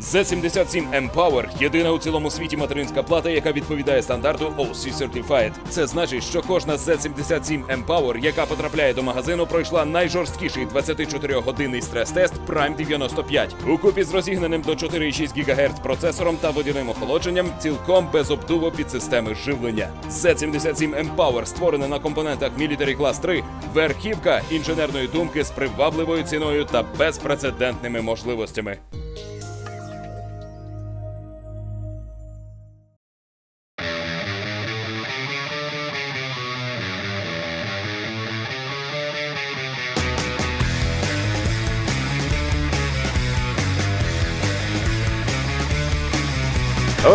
Z77 Empower – єдина у цілому світі материнська плата, яка відповідає стандарту OC Certified. Це значить, що кожна Z77 Empower, яка потрапляє до магазину, пройшла найжорсткіший 24-годинний стрес-тест Prime 95. Укупі з розігнаним до 4,6 ГГц процесором та водяним охолодженням, цілком без обдуву під системи живлення. Z77 Empower створена на компонентах Military Class 3, верхівка інженерної думки з привабливою ціною та безпрецедентними можливостями.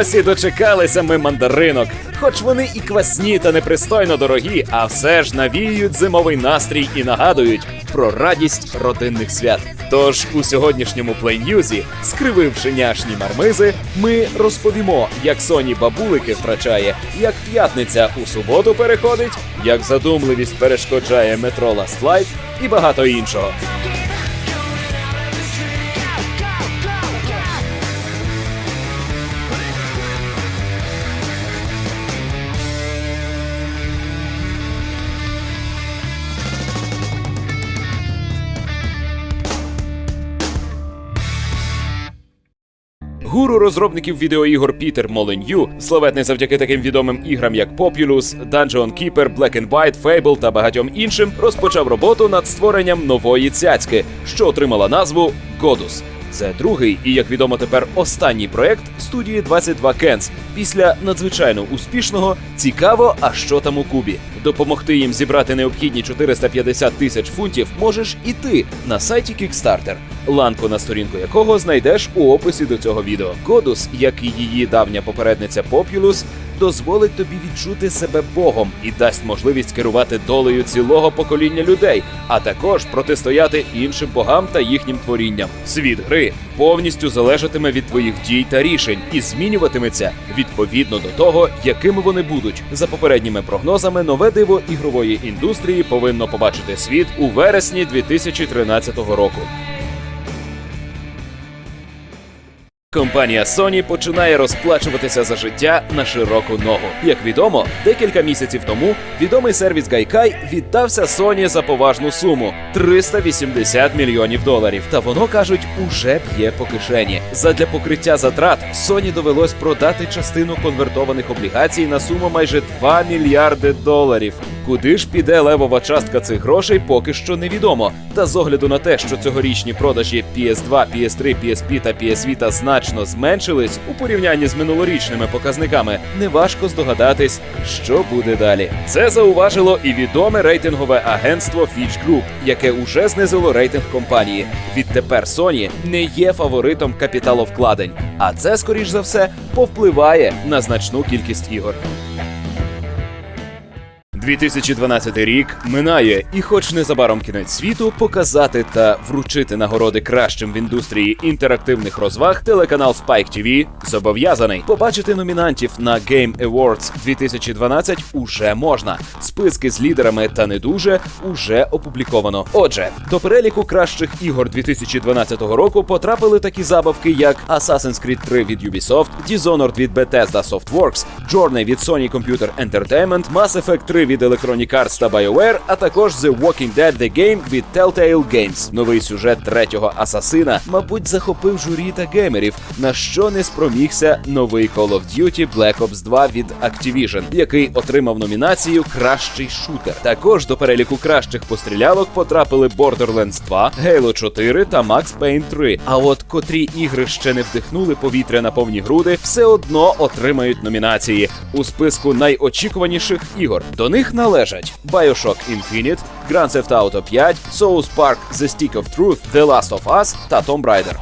Ось і дочекалися ми мандаринок. Хоч вони і квасні та непристойно дорогі, а все ж навіюють зимовий настрій і нагадують про радість родинних свят. Тож у сьогоднішньому плейнюзі, скрививши няшні мармизи, ми розповімо, як Соні бабулики втрачає, як п'ятниця у суботу переходить, як задумливість перешкоджає метро Light і багато іншого. Гуру розробників відеоігор Пітер Молен'ю, славетний завдяки таким відомим іграм, як Populous, Dungeon Keeper, Black and White, Fable та багатьом іншим, розпочав роботу над створенням нової цяцьки, що отримала назву Godus. Це другий і, як відомо тепер, останній проект студії 22 Кенс після надзвичайно успішного цікаво, а що там у Кубі. Допомогти їм зібрати необхідні 450 тисяч фунтів можеш і ти на сайті Kickstarter, ланку на сторінку якого знайдеш у описі до цього відео. Годус, як і її давня попередниця Populous, дозволить тобі відчути себе Богом і дасть можливість керувати долею цілого покоління людей, а також протистояти іншим богам та їхнім творінням. Світ гри повністю залежатиме від твоїх дій та рішень і змінюватиметься відповідно до того, якими вони будуть. За попередніми прогнозами, нове диво ігрової індустрії повинно побачити світ у вересні 2013 року. Компанія Sony починає розплачуватися за життя на широку ногу. Як відомо, декілька місяців тому відомий сервіс Гайкай віддався Sony за поважну суму 380 мільйонів доларів. Та воно кажуть, уже б'є по кишені. Задля покриття затрат Sony довелось продати частину конвертованих облігацій на суму майже 2 мільярди доларів. Куди ж піде левова частка цих грошей, поки що невідомо. Та з огляду на те, що цьогорічні продажі PS2, PS3, PSP та PS Vita значно зменшились у порівнянні з минулорічними показниками, неважко здогадатись, що буде далі. Це зауважило і відоме рейтингове агентство Fitch Group, яке уже знизило рейтинг компанії. Відтепер Sony не є фаворитом капіталовкладень, а це, скоріш за все, повпливає на значну кількість ігор. 2012 рік минає, і, хоч незабаром кінець світу, показати та вручити нагороди кращим в індустрії інтерактивних розваг, телеканал Spike TV зобов'язаний побачити номінантів на Game Awards 2012 уже можна. Списки з лідерами та не дуже уже опубліковано. Отже, до переліку кращих ігор 2012 року потрапили такі забавки, як Assassin's Creed 3 від Ubisoft, Dishonored від Bethesda Softworks, Journey від Sony Computer Entertainment, Mass Effect 3 від Electronic Arts та BioWare, а також The Walking Dead The Game від Telltale Games. Новий сюжет третього асасина, мабуть, захопив журі та геймерів, на що не спромігся новий Call of Duty Black Ops 2 від Activision, який отримав номінацію Кращий шутер. Також до переліку кращих пострілялок потрапили Borderlands 2, Halo 4 та Max Payne 3. А от котрі ігри ще не вдихнули повітря на повні груди, все одно отримають номінації у списку найочікуваніших ігор. До них належать BioShock Infinite, Grand Theft Auto 5, South Park The Stick of Truth, The Last of Us та Tomb Raider.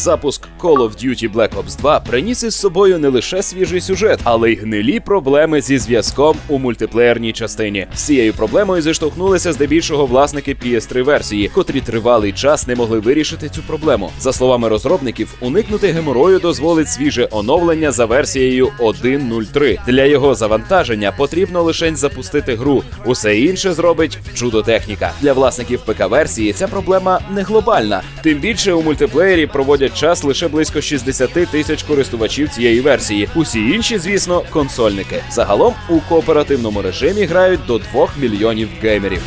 Запуск Call of Duty Black Ops 2 приніс із собою не лише свіжий сюжет, але й гнилі проблеми зі зв'язком у мультиплеєрній частині. З цією проблемою зіштовхнулися здебільшого власники PS3 версії, котрі тривалий час не могли вирішити цю проблему. За словами розробників, уникнути геморою дозволить свіже оновлення за версією 1.03. Для його завантаження потрібно лише запустити гру. Усе інше зробить чудо-техніка. Для власників ПК-версії ця проблема не глобальна. Тим більше у мультиплеєрі проводять час лише близько 60 тисяч користувачів цієї версії. Усі інші, звісно, консольники. Загалом у кооперативному режимі грають до 2 мільйонів геймерів.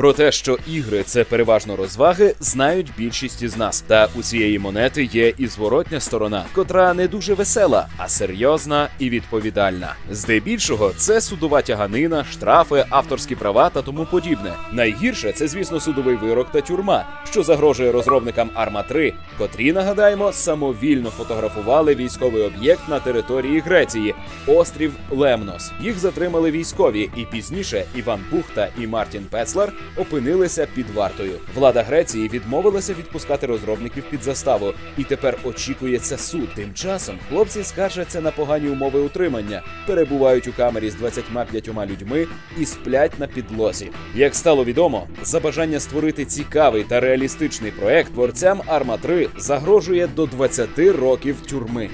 Про те, що ігри це переважно розваги, знають більшість із нас. Та у цієї монети є і зворотня сторона, котра не дуже весела, а серйозна і відповідальна. Здебільшого це судова тяганина, штрафи, авторські права та тому подібне. Найгірше це, звісно, судовий вирок та тюрма, що загрожує розробникам Арма 3, котрі нагадаємо самовільно фотографували військовий об'єкт на території Греції острів Лемнос. Їх затримали військові, і пізніше Іван Бухта і Мартін Пецлер опинилися під вартою. Влада Греції відмовилася відпускати розробників під заставу, і тепер очікується суд. Тим часом хлопці скаржаться на погані умови утримання, перебувають у камері з 25 людьми і сплять на підлозі. Як стало відомо, за бажання створити цікавий та реалістичний проект творцям Арма 3 загрожує до 20 років тюрми.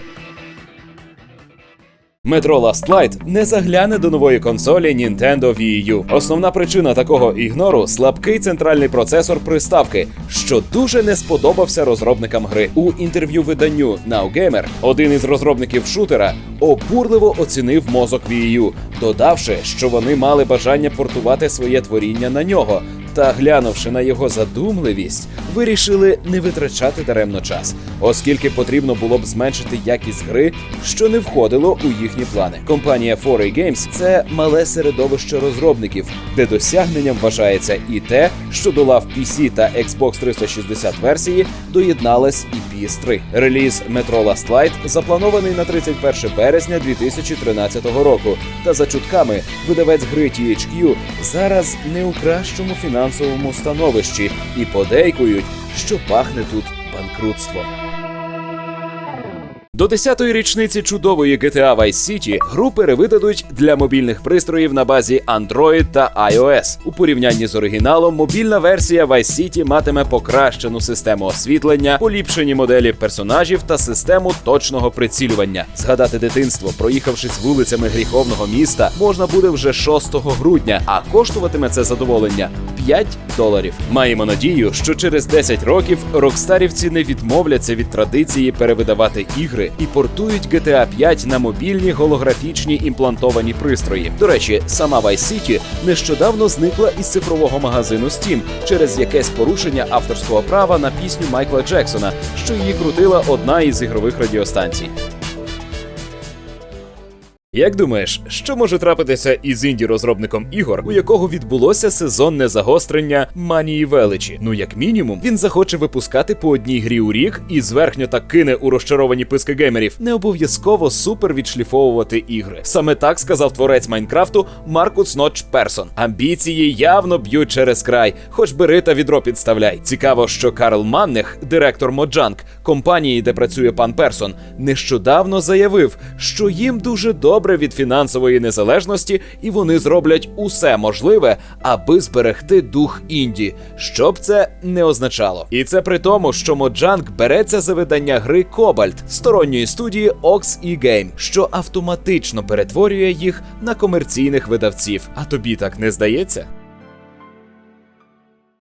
Metro Last Light не загляне до нової консолі Nintendo Wii U. Основна причина такого ігнору слабкий центральний процесор приставки, що дуже не сподобався розробникам гри. У інтерв'ю виданню NowGamer один із розробників шутера обурливо оцінив мозок Wii U, додавши, що вони мали бажання портувати своє творіння на нього. Та глянувши на його задумливість, вирішили не витрачати даремно час, оскільки потрібно було б зменшити якість гри, що не входило у їхні плани. Компанія 4A Games – це мале середовище розробників, де досягненням вважається і те, що до лав PC та Xbox 360 версії доєдналась і PS3. Реліз Metro Last Light запланований на 31 березня 2013 року. Та за чутками видавець гри THQ зараз не у кращому фінансовому становищі і подейкують, що пахне тут банкрутством. До 10-ї річниці чудової GTA Vice City гру перевидадуть для мобільних пристроїв на базі Android та iOS. У порівнянні з оригіналом, мобільна версія Vice City матиме покращену систему освітлення, поліпшені моделі персонажів та систему точного прицілювання. Згадати дитинство, проїхавшись вулицями гріховного міста, можна буде вже 6 грудня, а коштуватиме це задоволення 5 доларів. Маємо надію, що через 10 років рокстарівці не відмовляться від традиції перевидавати ігри і портують GTA 5 на мобільні голографічні імплантовані пристрої. До речі, сама Vice City нещодавно зникла із цифрового магазину Steam через якесь порушення авторського права на пісню Майкла Джексона, що її крутила одна із ігрових радіостанцій. Як думаєш, що може трапитися із інді-розробником ігор, у якого відбулося сезонне загострення манії величі? Ну, як мінімум, він захоче випускати по одній грі у рік і зверхньо так кине у розчаровані писки геймерів, не обов'язково супер відшліфовувати ігри. Саме так сказав творець Майнкрафту Маркус Ноч Персон. Амбіції явно б'ють через край, хоч бери та відро підставляй. Цікаво, що Карл Маннех, директор Моджанг, компанії, де працює пан Персон, нещодавно заявив, що їм дуже добре від фінансової незалежності, і вони зроблять усе можливе, аби зберегти дух інді, що б це не означало. І це при тому, що Моджанг береться за видання гри Кобальт сторонньої студії Ox e Game, що автоматично перетворює їх на комерційних видавців. А тобі так не здається?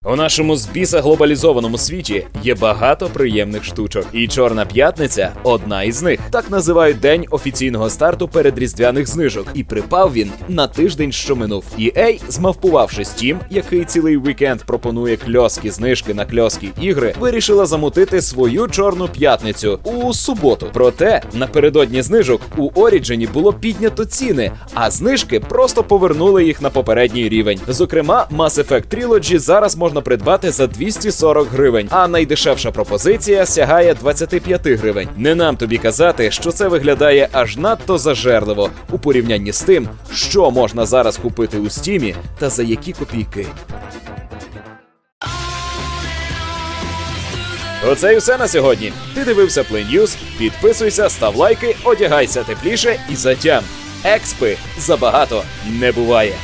У нашому збіса глобалізованому світі є багато приємних штучок, і Чорна п'ятниця одна із них. Так називають день офіційного старту передріздвяних знижок, і припав він на тиждень, що минув. EA, змавпувавши Steam, який цілий вікенд пропонує кльоскі знижки на кльоскі ігри, вирішила замутити свою чорну п'ятницю у суботу. Проте напередодні знижок у Оріджені було піднято ціни, а знижки просто повернули їх на попередній рівень. Зокрема, Mass Effect Trilogy зараз можна придбати за 240 гривень, а найдешевша пропозиція сягає 25 гривень. Не нам тобі казати, що це виглядає аж надто зажерливо у порівнянні з тим, що можна зараз купити у стімі та за які копійки. Оце й усе на сьогодні. Ти дивився News? Підписуйся, став лайки, одягайся тепліше і затям. Експи забагато не буває.